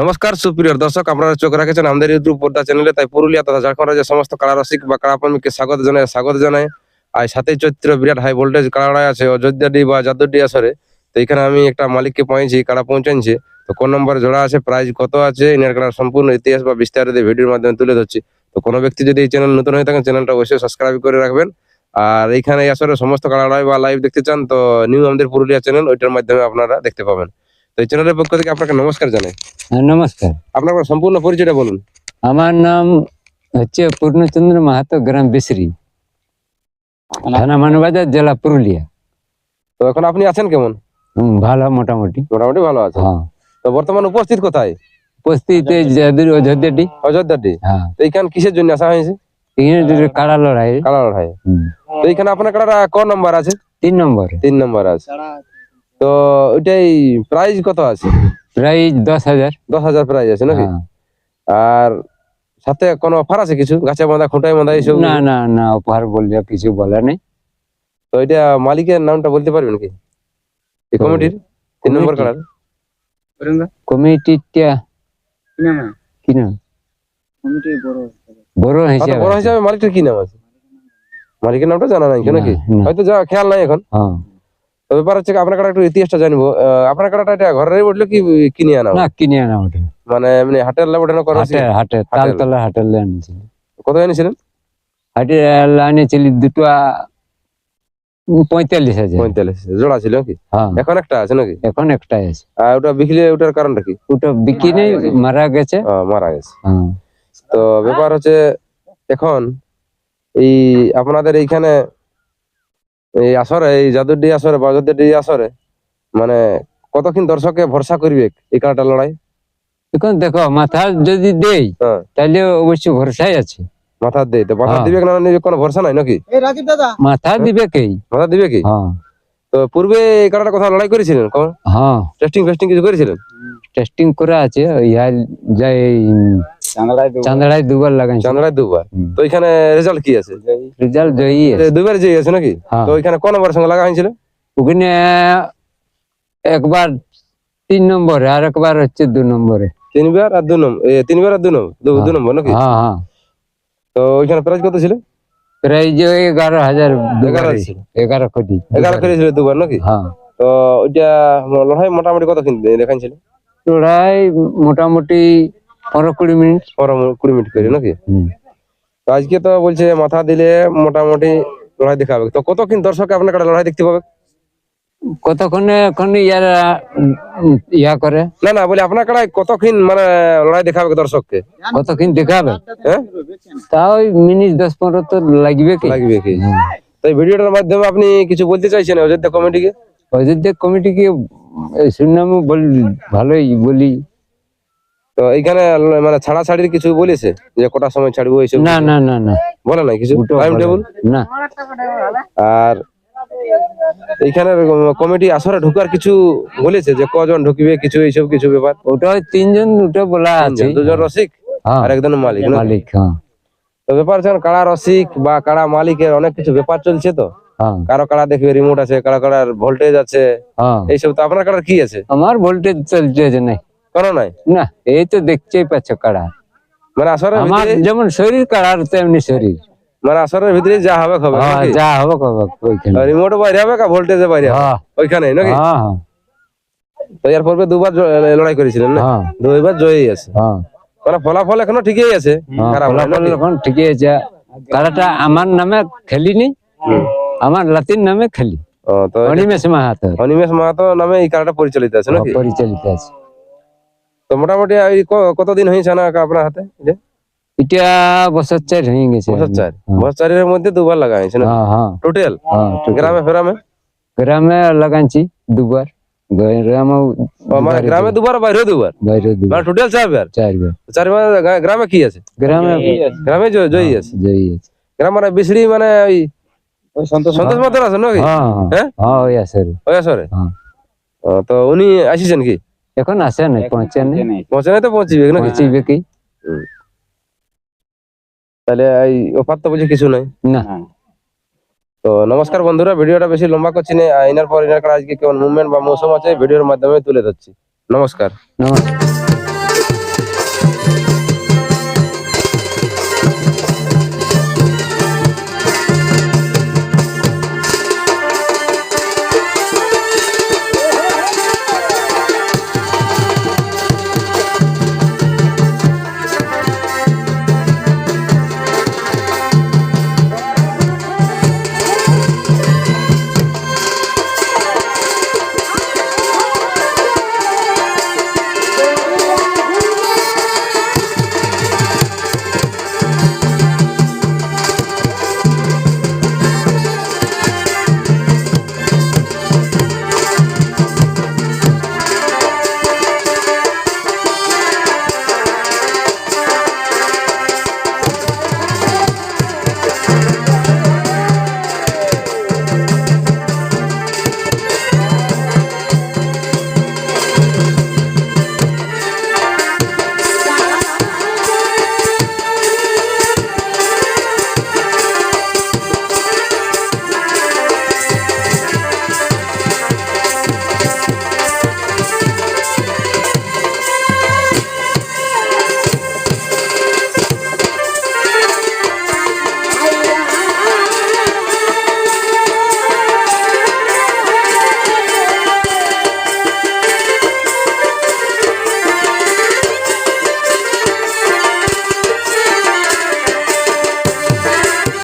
নমস্কার, সুপ্রিয় দর্শক, আপনারা চোখ রাখেছেন আমাদের ইউটিউব পর্দা চ্যানেলে, তাই পুরুলিয়া তথা ঝাড়খণ্ড রাজ্যের সমস্ত কারা রসিক বা কারা প্রেমিককে স্বাগত জানায় স্বাগত জানায় আর সাথে চৈত্র বিরাট হাই ভোল্টেজ কাড়ায় আছে, অযোধ্যাডি বা যাদুডি আসরে। তো এখানে আমি একটা মালিককে পাইছি কাড়া পৌঁছাইছে তো কোন নম্বর জোড়া আছে প্রাইস কত আছে ইনার কাড়ার সম্পূর্ণ ইতিহাস বা বিস্তারিত ভিডিওর মাধ্যমে তুলে ধরছি। তো কোনো ব্যক্তি যদি এই চ্যানেল নতুন হয়ে থাকেন চ্যানেলটা অবশ্যই সাবস্ক্রাইব করে রাখবেন। আর এইখানে এই আসরে সমস্ত কাড়াড়াই বা লাইভ দেখতে চান, তো নিউ আমাদের পুরুলিয়া চ্যানেল ওইটার মাধ্যমে আপনারা দেখতে পাবেন। তো এই চ্যানেলের পক্ষ থেকে আপনাকে নমস্কার জানাই। হ্যাঁ, নমস্কার। আপনার সম্পূর্ণ পরিচয়টা বলুন। আমার নাম হচ্ছে পূর্ণচন্দ্র মাহাতো গ্রাম বিসরি থানা মানবাজার জেলা পুরুলিয়া। তো এখন আপনি আছেন কেমন? ভালো মোটামুটি। মোটামুটি ভালো আছে হ্যাঁ। তো বর্তমান উপস্থিত কোথায়? উপস্থিত অযোধ্যাটি। অযোধ্যাটি। হ্যাঁ। তো এইখানে কিসের জন্য আসা হয়েছে? এখানে কাড়া লড়াই। কালা লড়াই। তো এইখানে আপনার কালাটা ক নম্বর আছে? তিন নম্বর। তিন নম্বর আছে। তো ওইটাই প্রাইস কত আছে? প্রায় দশ হাজার। দশ হাজার প্রাইস আছে নাকি? হ্যাঁ। আর সাথে কোনো অফার আছে কিছু? গাছে বাঁধা খুঁটায় বাঁধা এইসব? না না না উপহার বললে কিছু বলা নেই। তো এটা মালিকের নামটা বলতে পারবেন কি এই কমিটির? তিন নম্বর কালার? কমিটিটা কি নাম? বড় আচ্ছা, হিসাবে বড় হিসাবে মালিকের কি নাম আছে? মালিকের নামটা জানা নাই কেন কি হয়তো যা খেয়াল নাই এখন। হ্যাঁ। ব্যাপার হচ্ছে আপনার কাটা একটু ইতিহাসটা জানব। আপনার কাটাটা এটা ঘরের উঠল কি কিনে আনা না কিনে আনা ওটা মানে এমনি হাটের লাভ ওঠানো করা হাটে হাটে তালতলা হাটের আনিছিল কত এনেছিলেন? হাটে আনিছিলি দুটো পঁয়তাল্লিশ হাজার। পঁয়তাল্লিশ জোড়া ছিল কি হ্যাঁ। এখন একটা আছে নাকি? এখন একটাই আছে। আর ওটা বিকলে ওটার কারণটা কি? ওটা বিক্রি নেই মারা গেছে। মারা গেছে। হ্যাঁ। তো ব্যাপার হচ্ছে এখন এই আপনাদের এইখানে এই আসরে এই জাদুরডি আসরে বা অযোধ্যাডি আসরে মানে কতক্ষণ দর্শকে ভরসা করবে এই কাটা লড়াই? এখন দেখো মাথা যদি দেই হ্যাঁ। তাহলে অবশ্য ভরসাই আছে। মাথা দেই তো মাথা হ্যাঁ। দিবে না নিবে কোনো ভরসা নাই নাকি? এই রাজীব দাদা। মাথা দিবে কে? মাথা দিবে কি? হ্যাঁ। তো পূর্বে এই কাটাটা কথা লড়াই করেছিলেন কখন? হ্যাঁ। টেস্টিং ফেস্টিং কিছু করেছিলেন? টেস্টিং করা আছে ইহা যাই চান্দড়ায় দুবার। লাগাইছে। চান্দড়ায় দুবার? তো এখানে রেজাল্ট কি আছে? রেজাল্ট জয়ী আছে। দুবার যে আছে নাকি? হ্যাঁ। তো ওইখানে কোন নম্বরের সঙ্গে লাগা হয়েছিল? ওখানে একবার তিন নম্বরে আর একবার হচ্ছে দু নম্বরে। তিনবার আর দু নম্বর তিনবার আর দু নম্বর দু- নম্বর নাকি? হ্যাঁ হ্যাঁ। তো ওইখানে প্রাইস কত ছিল? প্রায় যে এগারো হাজার এগারো। ছিল। এগারো কোটি। দুবার নাকি? হ্যাঁ। তো ওইটা লড়াই মোটামুটি কত দেখাইছিল? লড়াই মোটামুটি পনেরো কুড়ি মিনিট। পনেরো কুড়ি মিনিট করে নাকি? তো আজকে তো বলছে মাথা দিলে মোটামুটি লড়াই দেখাবে। তো কতক্ষণ দর্শক আপনার কাছে লড়াই দেখতে পাবে? কতক্ষণে ইয়ারা ইয়া করে? না না বলি আপনার কাছে কতক্ষণ মানে লড়াই দেখাবে দর্শককে? কতক্ষণ দেখাবে? হ্যাঁ? তাও ওই মিনিট দশ পনেরো তো লাগবে কি? লাগবে কি? তো ভিডিওটার মাধ্যমে আপনি কিছু বলতে চাইছেন অযোধ্যা কমিটিকে? অযোধ্যা কমিটিকে শুনলাম বলি ভালোই বলি। তো এইখানে মানে ছাড়া ছাড়ির কিছু বলেছে যে কটার সময় ছাড়বো এইসব না না না না। বলে নাই কিছু? টাইম টেবিল না। আর এইখানে কমিটি আসরে ঢুকার কিছু বলেছে যে কজন ঢুকবে কিছু এইসব কিছু ব্যাপার? ওটা তিনজন ওটা বলা আছে। দুজন রসিক হ্যাঁ। আর একজন মালিক মালিক হ্যাঁ। তো ব্যাপার হচ্ছে কাড়া রসিক বা কাড়া মালিকের অনেক কিছু ব্যাপার চলছে তো? হ্যাঁ। কারও কাড়া দেখবে রিমোট আছে কারও কাড়ার ভোল্টেজ আছে এইসব তো আপনার কাড়ার কি আছে? আমার ভোল্টেজ চলছে নাই। কোনো নাই? না এই তো দেখতেই পাচ্ছ কাড়া। মানে আসরের আমার ভিতরে যেমন শরীর কাড়ার তেমনি শরীর। মানে আসরের ভিতরে যা হবে হবে হ্যাঁ নাকি? যা হবে কবে ওইখানে। রিমোট বাইরে হবে কা? ভোল্টেজে বাইরে হবে? হ্যাঁ। ওইখানে নাকি? হ্যাঁ হ্যাঁ। তো এর পূর্বে দুবার জ- লড়াই করেছিলেন না? হ্যাঁ। দুইবার জয়ী আছে হ্যাঁ। মানে ফলাফল এখনও ঠিকই আছে। খারাপ ফলাফল নাকি? এখন ঠিকই আছে। কাড়াটা আমার নামে খেলিনি। আমার লাতিন নামে খেলি। ও, তো অনিমেষ মাহাতো। অনিমেষ মাহাতো নামে এই কার্ডটা পরিচালিত আছে নাকি? পরিচালিত আছে। তো মোটামুটি কতদিন হয়েছে না আপনার হাতে? এটা? এটা বছর চার হয়ে গেছে। বছর চার? হ্যাঁ। বছর চারের মধ্যে দুবার লাগা হয়েছে না? হ্যাঁ হ্যাঁ। টোটাল হ্যাঁ আছে। গ্রামে ফেরামে? গ্রামে লাগাইছি দুবার। গ্রামে মানে গ্রামে দুবার। বাইরে দুবার? বাইরে দুবার। মানে টোটাল চারবার। চারবার চারবার গা- গ্রামে কি আছে? গ্রামে গ্রামে জয়- আছে। জয়ী আছে। গ্রাম মানে বিশড়ি মানে ওই সন্তোষ মাতার আছে নাকি? হ্যাঁ হ্যাঁ? হ্যাঁ? হ্যাঁ ওই আছে ওই আসরে? হ্যাঁ। ও, তো উনি আসিছেন কি? এখন আসে নাই পৌঁছে নাই। পৌঁছে নাই তো পৌঁছিবে না? পৌঁছিবে কি? তাহলে এই অফার তো বুঝি কিছু নাই? না। তো নমস্কার বন্ধুরা ভিডিওটা বেশি লম্বা করছি না। এনার পর এনার কাছে আজকে কেমন? মুভমেন্ট বা মৌসুম আছে ভিডিওর মাধ্যমে তুলে ধরছি। নমস্কার। নমস্কার।